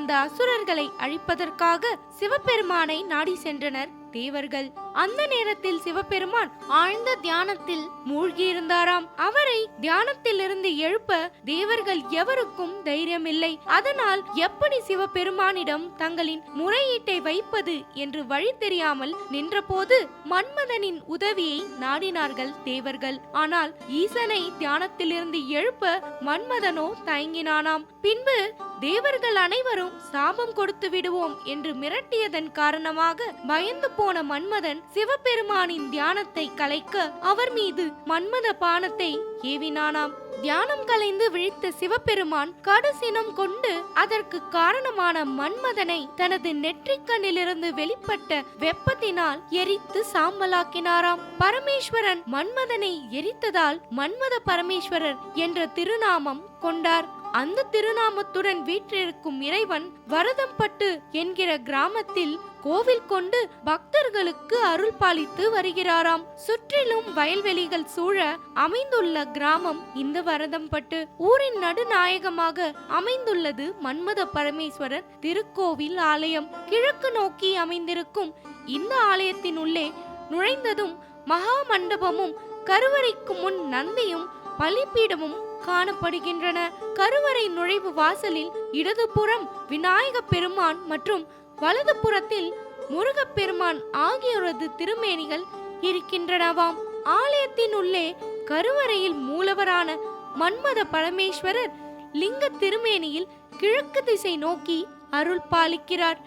அசுரர்களை அழிப்பதற்காக சிவபெருமானை நாடி சென்றனர் தேவர்கள். அந்த நேரத்தில் சிவபெருமான் ஆழ்ந்த தியானத்தில் மூழ்கியிருந்தாராம். அவரை தியானத்திலிருந்து எழுப்ப தேவர்கள் எவருக்கும் தைரியமில்லை. அதனால் எப்படி சிவபெருமானிடம் தங்களின் முறையீட்டை வைப்பது என்று வழி தெரியாமல் நின்றபோது மன்மதனின் உதவியை நாடினார்கள் தேவர்கள். ஆனால் ஈசனை தியானத்திலிருந்து எழுப்ப மன்மதனோ தயங்கினானாம். பின்பு தேவர்கள் அனைவரும் சாபம் கொடுத்து விடுவோம் என்று மிரட்டியதன் காரணமாக பயந்து போன மன்மதன் சிவபெருமானின் தியானத்தை கலைக்க அவர் மீது மன்மத பானத்தை ஏவினானாம். தியானம் கலைந்து விழித்த சிவபெருமான் கடுசினம் கொண்டு அதற்கு காரணமான மன்மதனை தனது நெற்றிக்கண்ணிலிருந்து வெளிப்பட்ட வெப்பத்தினால் எரித்து சாம்பலாக்கினாராம். பரமேஸ்வரன் மன்மதனை எரித்ததால் மன்மத பரமேஸ்வரர் என்ற திருநாமம் கொண்டார். அந்த திருநாமத்துடன் வீற்றிருக்கும் இறைவன் வரதம்பட்டு என்கிற கிராமத்தில் கோவில் கொண்டு பக்தர்களுக்கு அருள் பாலித்து வருகிறாராம். சுற்றிலும் வயல்வெளிகள் சூழ அமைந்துள்ள கிராமம் இந்த வரதம்பட்டு. ஊரின் நடுநாயகமாக அமைந்துள்ளது மன்மத பரமேஸ்வரர் திருக்கோவில் ஆலயம். கிழக்கு நோக்கி அமைந்திருக்கும் இந்த ஆலயத்தின் உள்ளே நுழைந்ததும் மகா மண்டபமும் கருவறைக்கு முன் நந்தியும் பலிப்பீடமும் காணப்படுகின்றன. கருவறை நுழைவு வாசலில் இடதுபுறம் விநாயக பெருமான் மற்றும் வலது புறத்தில் முருகப்பெருமான் ஆகியோரது திருமேனிகள் இருக்கின்றனவாம். ஆலயத்தின் உள்ளே கருவறையில் மூலவரான மன்மத பரமேஸ்வரர் லிங்க திருமேனியில் கிழக்கு திசை நோக்கி அருள் பாலிக்கிறார்.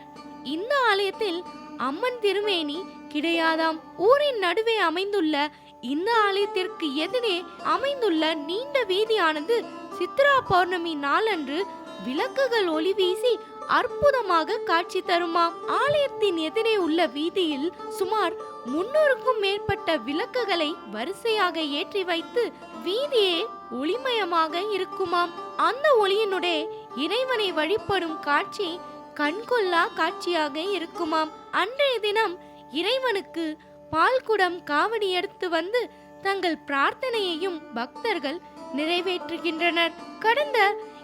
இந்த ஆலயத்தில் அம்மன் திருமேனி கிடையாதாம். ஊரின் நடுவே அமைந்துள்ள இந்த ஆலயத்திற்கு எதிரே அமைந்துள்ள நீண்ட வீதியானது சித்ரா பௌர்ணமி நாளன்று விளக்குகள் ஒளி வீசி அற்புதமாக காட்சி தருமாம் ஆலயத்தின் எதிரே உள்ள வீதியில் சுமார் முன்னூறுக்கும் மேற்பட்ட விளக்குகளை வரிசையாக ஏற்றி வைத்து வீதியே ஒளிமயமாக இருக்குமாம். அந்த ஒளியினுடைய இறைவனை வழிபடும் காட்சி கண்கொள்ளா காட்சியாக இருக்குமாம். அன்றைய தினம் இறைவனுக்கு பால்குடம் காவடி எடுத்து வந்து தங்கள் பிரார்த்தனையையும் பக்தர்கள் நிறைவேற்றுகின்றனர். கடந்த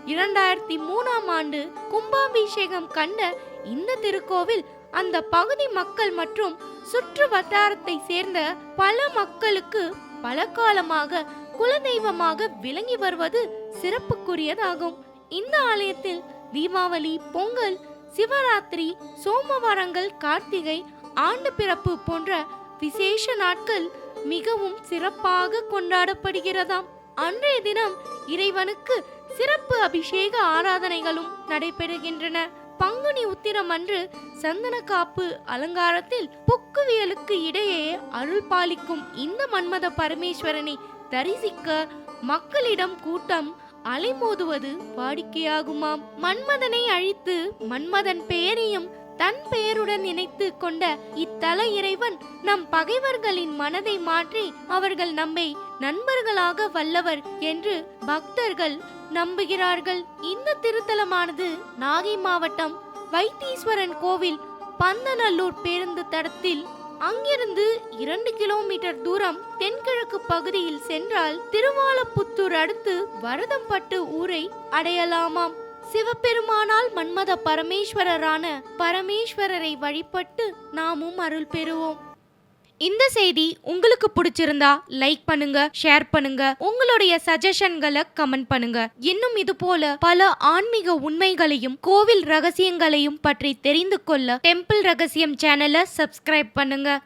இரண்டாயிரத்தி மூணாம் ஆண்டு கும்பாபிஷேகம் கண்ட இந்த திருக்கோவில் அந்த பகுதி மக்கள் மற்றும் சுற்று வட்டாரத்தை சேர்ந்த பல மக்களுக்கு பல காலமாக குலதெய்வமாக விளங்கி வருவது சிறப்புக்குரியதாகும். இந்த ஆலயத்தில் தீபாவளி பொங்கல் சிவராத்திரி சோமவாரங்கள் கார்த்திகை ஆண்டு பிறப்பு போன்ற விசேஷ நாட்கள் மிகவும் சிறப்பாக கொண்டாடப்படுகிறதாம். அன்றைய தினம் இறைவனுக்கு சிறப்பு அபிஷேக ஆராதனைகளும் நடைபெறுகின்றன. பங்குனி உத்திரம் அன்று சந்தன காப்பு அலங்காரத்தில் புக்குவியலுக்கு இடையே அருள் பாலிக்கும் இந்த மன்மத பரமேஸ்வரனை தரிசிக்க மக்களிடம் கூட்டம் அலைமோதுவது வாடிக்கையாகுமாம். மன்மதனை அழித்து மன்மதன் பெயரையும் கொண்ட இத்தல இறைவன் நம் பகைவர்களின் மனதை மாற்றி அவர்கள் நம்மை நண்பர்களாக வல்லவர் என்று பக்தர்கள் நம்புகிறார்கள். இந்த திருத்தலமானது நாகை மாவட்டம் வைத்தீஸ்வரன் கோவில் பந்தநல்லூர் பேருந்து தடத்தில் அங்கிருந்து இரண்டு கிலோமீட்டர் தூரம் தென்கிழக்கு பகுதியில் சென்றால் திருவாலப்புத்தூர் அடுத்து வரதம்பட்டு ஊரை அடையலாமாம். சிவபெருமானால் மன்மத பரமேஸ்வரரான பரமேஸ்வரரை வழிபட்டு நாமும் அருள் பெறுவோம். இந்த செய்தி உங்களுக்கு பிடிச்சிருந்தா லைக் பண்ணுங்க ஷேர் பண்ணுங்க. உங்களுடைய சஜஷன்களை கமெண்ட் பண்ணுங்க. இன்னும் இது போல பல ஆன்மீக உண்மைகளையும் கோவில் ரகசியங்களையும் பற்றி தெரிந்து கொள்ள டெம்பிள் ரகசியம் சேனலை சப்ஸ்கிரைப் பண்ணுங்க.